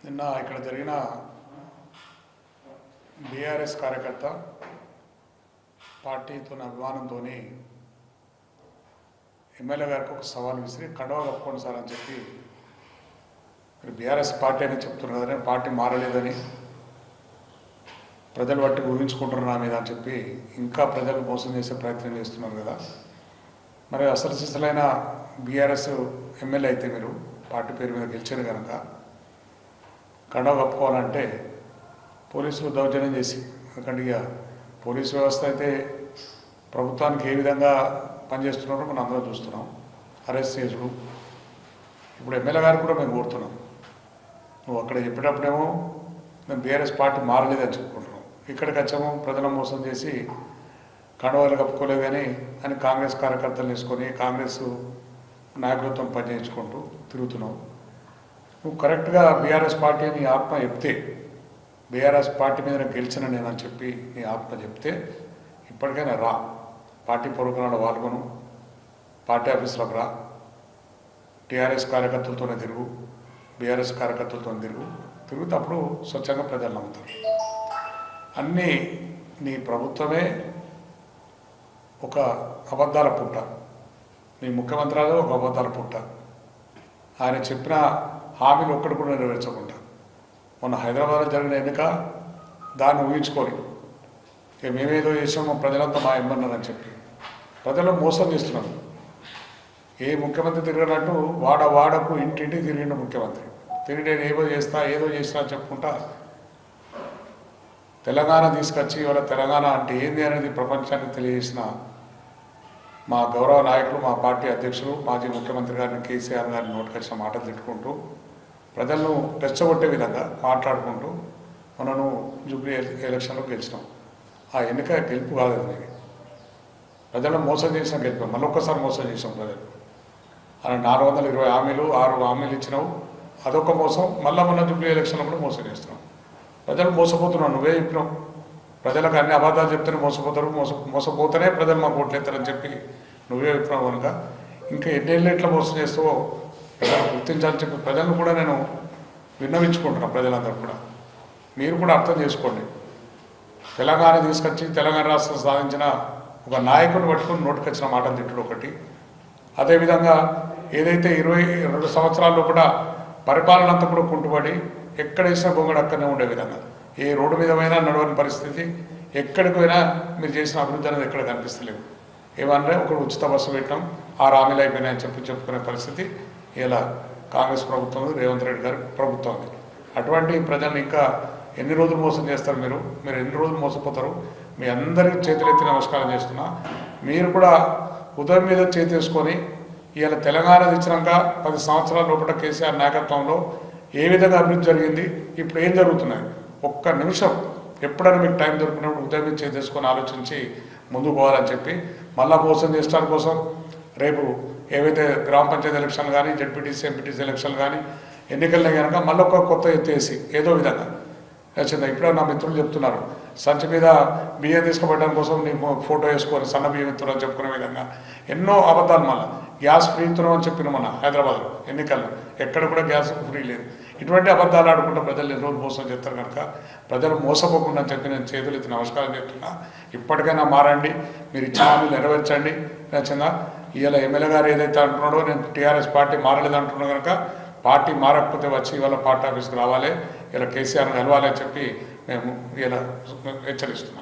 నిన్న ఇక్కడ జరిగిన బీఆర్ఎస్ కార్యకర్త పార్టీతో అభిమానంతో ఎమ్మెల్యే గారికి ఒక సవాల్ విసిరి కండవ కప్పుకోండి సార్ అని చెప్పి మీరు బీఆర్ఎస్ పార్టీ అని చెప్తున్నారు కదని పార్టీ మారలేదని ప్రజలు బట్టి ఊహించుకుంటున్నారు నా మీద అని చెప్పి ఇంకా ప్రజలు మోసం చేసే ప్రయత్నం చేస్తున్నారు కదా. మరి అసలు సిసలైన బీఆర్ఎస్ ఎమ్మెల్యే అయితే మీరు పార్టీ పేరు మీద గెలిచారు కనుక కండవ కప్పుకోవాలంటే పోలీసులు దౌర్జన్యం చేసి ఎందుకంటే ఇక పోలీసు వ్యవస్థ అయితే ప్రభుత్వానికి ఏ విధంగా పనిచేస్తున్నారో మనం అందరం చూస్తున్నాం. అరెస్ట్ చేసుడు ఇప్పుడు ఎమ్మెల్యే గారు కూడా మేము కోరుతున్నాం. నువ్వు అక్కడ చెప్పేటప్పుడేమో మేము బీఆర్ఎస్ పార్టీ మారలేదని చెప్పుకుంటున్నాం. ఇక్కడికి వచ్చాము ప్రజలను మోసం చేసి కండవాలు కప్పుకోలేదు కానీ అని కాంగ్రెస్ కార్యకర్తలు వేసుకొని కాంగ్రెస్ నాయకత్వం పనిచేయించుకుంటూ తిరుగుతున్నాం. నువ్వు కరెక్ట్గా బీఆర్ఎస్ పార్టీ నీ ఆత్మ చెప్తే బీఆర్ఎస్ పార్టీ మీద నేను గెలిచిన నేనని చెప్పి నీ ఆత్మ చెప్తే ఇప్పటికైనా రా. పార్టీ ప్రోగ్రాంలో పాల్గొను. పార్టీ ఆఫీసులకు రా. టీఆర్ఎస్ కార్యకర్తలతోనే తిరుగు. బీఆర్ఎస్ కార్యకర్తలతో తిరుగు. తిరుగుతే అప్పుడు స్వచ్ఛంగా ప్రజలు నమ్ముతారు. అన్నీ నీ ప్రభుత్వమే ఒక అబద్ధాల పుట్ట. నీ ముఖ్యమంత్రాలు ఒక అబద్ధాల పుట్ట. ఆయన చెప్పిన హామీలు ఒక్కటి కూడా నెరవేర్చకుండా. మొన్న హైదరాబాద్లో జరిగిన ఎన్నిక దాన్ని ఊహించుకొని ఇక మేమేదో చేసామో ప్రజలంతా మా ఇమ్మన్నారని చెప్పి. ప్రజలు మోసం చేస్తున్నాం ఏ ముఖ్యమంత్రి తిరిగినట్టు వాడ వాడకు ఇంటింటి తిరిగిన ముఖ్యమంత్రి. తిరిగి నేను ఏదో చేస్తా ఏదో చేస్తా అని చెప్పుకుంటా తెలంగాణ తీసుకొచ్చి ఇవాళ తెలంగాణ అంటే ఏంది అనేది ప్రపంచానికి తెలియజేసిన మా గౌరవ నాయకులు మా పార్టీ అధ్యక్షులు మాజీ ముఖ్యమంత్రి గారిని కేసీఆర్ గారిని నోటికొచ్చిన మాటలు తిట్టుకుంటూ ప్రజలను రెచ్చగొట్టే విధంగా మాట్లాడుకుంటూ మనను జూబ్లీ ఎలక్షన్లో గెలిచినాం. ఆ ఎన్నిక గెలుపు కాదు అది ప్రజలను మోసం చేసిన గెలుపు. మళ్ళొక్కసారి మోసం చేసాం ప్రజలు. అలా నాలుగు వందల ఇరవై హామీలు ఆరు హామీలు ఇచ్చినావు. అదొక మోసం. మళ్ళీ మన జూబ్లీ ఎలక్షన్లో కూడా మోసం చేస్తున్నాం. ప్రజలు మోసపోతున్నావు నువ్వే చెప్పినావు. ప్రజలకు అన్ని అబద్ధాలు చెప్తేనే మోసపోతారు. మోస మోసపోతేనే ప్రజలు మాకు ఓట్లేస్తారని చెప్పి నువ్వే చెప్పినావు కనుక. ఇంకా ఎన్నేళ్ళు ఎట్లా మోసం చేస్తావో గుర్తించాలని చెప్పి ప్రజలను కూడా నేను విన్నవించుకుంటున్నాను ప్రజలందరూ కూడా. మీరు కూడా అర్థం చేసుకోండి. తెలంగాణ తీసుకొచ్చి తెలంగాణ రాష్ట్రం సాధించిన ఒక నాయకుని పట్టుకొని నోటికొచ్చిన మాటలు తిట్టుడు ఒకటి. అదేవిధంగా ఏదైతే ఇరవై రెండు సంవత్సరాల్లో కూడా పరిపాలన అంతా కూడా కుంటుపడి ఎక్కడ వేసినా గొంగడు అక్కడనే ఉండే విధంగా. ఏ రోడ్డు మీద పోయినా నడవని పరిస్థితి ఎక్కడికి పోయినా మీరు చేసిన అభివృద్ధి అనేది ఎక్కడ కనిపిస్తలేదు. ఏమన్నా ఒకడు ఉచిత బస్సు పెట్టడం ఆ హామీలు అయిపోయినాయని చెప్పి చెప్పుకునే పరిస్థితి ఇలా కాంగ్రెస్ ప్రభుత్వం రేవంత్ రెడ్డి గారి ప్రభుత్వం అటువంటి ప్రజల్ని ఇంకా ఎన్ని రోజులు మోసం చేస్తారు మీరు? మీరు ఎన్ని రోజులు మోసపోతారు? మీ అందరికీ చేతులెత్తి నమస్కారం చేస్తున్నా. మీరు కూడా ఉదయం మీద చేతేసుకొని ఇవాళ తెలంగాణ తెచ్చినాక పది సంవత్సరాల లోపల కేసీఆర్ నాయకత్వంలో ఏ విధంగా అభివృద్ధి జరిగింది? ఇప్పుడు ఏం జరుగుతున్నాయి? ఒక్క నిమిషం ఎప్పుడైనా మీకు టైం దొరికినప్పుడు ఉదయం మీద చేతేసుకొని ఆలోచించి ముందుకు పోవాలని చెప్పి మళ్ళా మోసం చేసడానికి కోసం రేపు ఏవైతే గ్రామ పంచాయతీ ఎలక్షన్లు కానీ జడ్పీటీసీ ఎంపీటీసీ ఎలక్షన్లు కానీ ఎన్నికల్లో కనుక మళ్ళీ ఒక కొత్త ఎత్తేసి ఏదో విధంగా. నచ్చిందా ఇప్పుడే నా మిత్రులు చెప్తున్నారు సంచి మీద బియ్యం తీసుకుపోవడం కోసం నీ ఫోటో వేసుకొని సన్న బియ్యం ఇస్తున్నాం అని చెప్పుకునే విధంగా. ఎన్నో అబద్ధాలు మళ్ళీ. గ్యాస్ ఫ్రీ ఇస్తున్నాం అని చెప్పిన మన హైదరాబాద్లో ఎన్నికల్లో. ఎక్కడ కూడా గ్యాస్ ఫ్రీ లేదు. ఇటువంటి అబద్ధాలు ఆడుకుంటూ ప్రజలు ఎన్నో రోజులు మోసం చేస్తారు కనుక ప్రజలు మోసపోకుండా అని చెప్పి నేను చేతులు ఇచ్చిన నమస్కారం చెప్తున్నా ఇప్పటికైనా మారండి. మీరు ఇచ్చిన హామీలు నెరవేర్చండి. నచ్చిందా? ఇవాళ ఎమ్మెల్యే గారు ఏదైతే అంటున్నాడో నేను టీఆర్ఎస్ పార్టీ మారలేదు అంటున్నా కనుక పార్టీ మారకపోతే వచ్చి ఇవాళ పార్టీ ఆఫీస్కి రావాలి ఇలా కేసీఆర్ని కలవాలి అని చెప్పి మేము ఇలా హెచ్చరిస్తున్నాం.